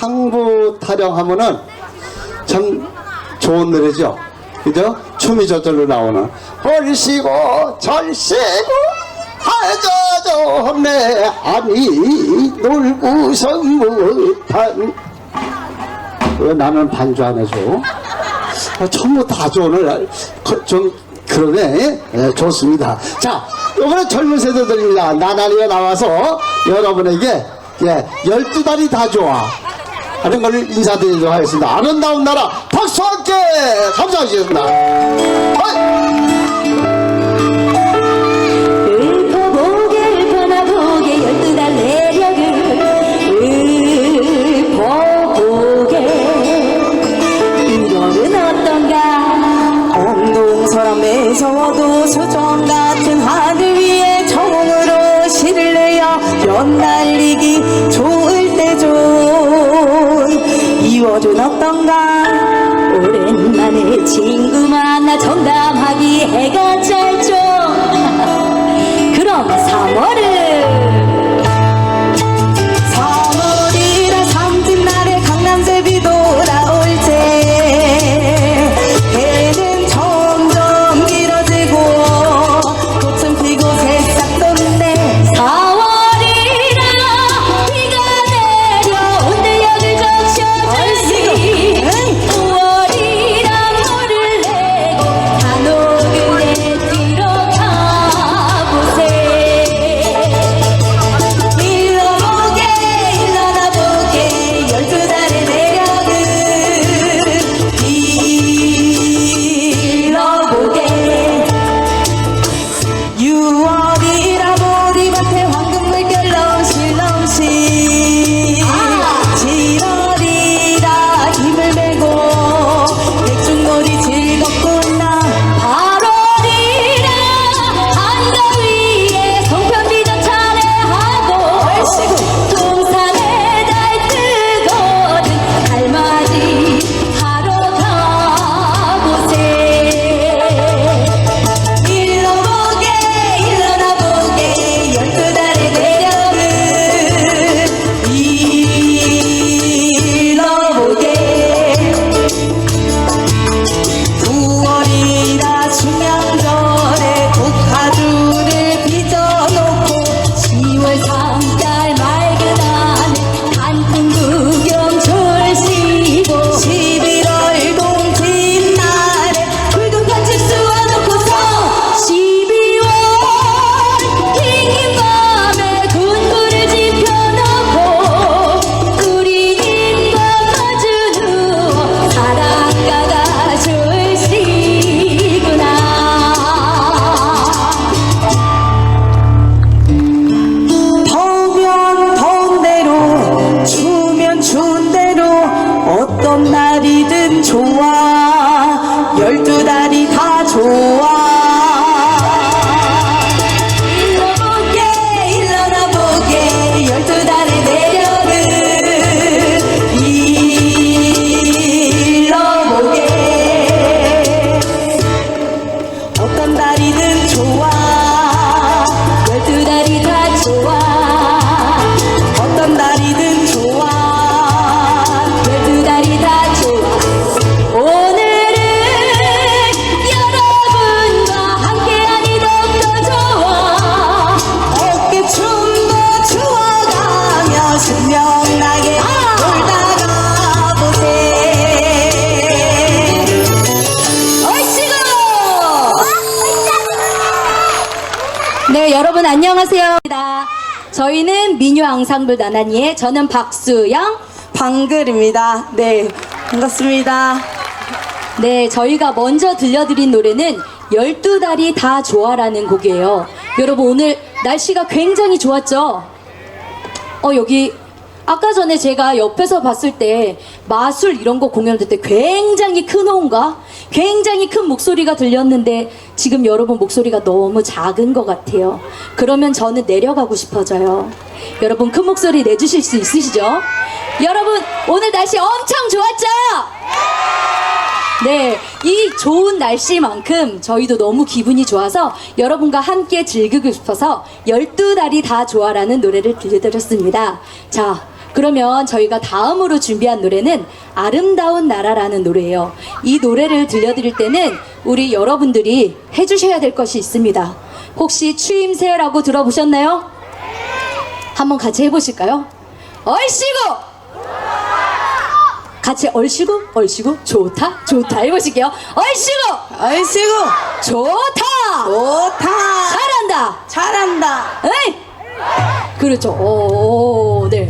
창부 타령하면은 참 좋은 노래죠. 그죠? 춤이 저절로 나오는. 얼씨고 절씨고 하저저네 아니 놀고서 못한 왜 나는 반주 안 해줘? 아, 전부 다줘 오늘 거- 좀 그러네 예, 좋습니다 자 이번에 젊은 세대들입니다 나날이가 나와서 여러분에게 예, 12달이 다 좋아 하는 걸 인사드리도록 하겠습니다. 아름다운 나라 박수와 함께 감사하겠습니다 이워준 어떤가? 오랜만에 친구 만나 정담하기 해가 짧죠 그럼 3월을 여러분 안녕하세요 저희는 미녀 앙상블 나나니의 저는 박수영 방글입니다 네 반갑습니다 네, 저희가 먼저 들려드린 노래는 12달이 다 좋아라는 곡이에요. 여러분, 오늘 날씨가 굉장히 좋았죠? 어, 여기, 아까 전에 제가 옆에서 봤을 때 마술 이런 거 공연할 때 굉장히 큰 호응과 굉장히 큰 목소리가 들렸는데 지금 여러분 목소리가 너무 작은 것 같아요. 그러면 저는 내려가고 싶어져요. 여러분 큰 목소리 내주실 수 있으시죠? 여러분 오늘 날씨 엄청 좋았죠? 네, 이 좋은 날씨만큼 저희도 너무 기분이 좋아서 여러분과 함께 즐기고 싶어서 열두 달이 다 좋아라는 노래를 들려드렸습니다. 자, 그러면 저희가 다음으로 준비한 노래는 아름다운 나라라는 노래예요. 이 노래를 들려드릴 때는 우리 여러분들이 해주셔야 될 것이 있습니다. 혹시 추임새라고 들어보셨나요? 한번 같이 해보실까요? 얼씨구! 같이 얼씨구, 얼씨구, 좋다, 좋다 해보실게요. 얼씨구, 아이씨고 좋다, 좋다 잘한다. 잘한다 에이! 그렇죠. 오, 오, 네.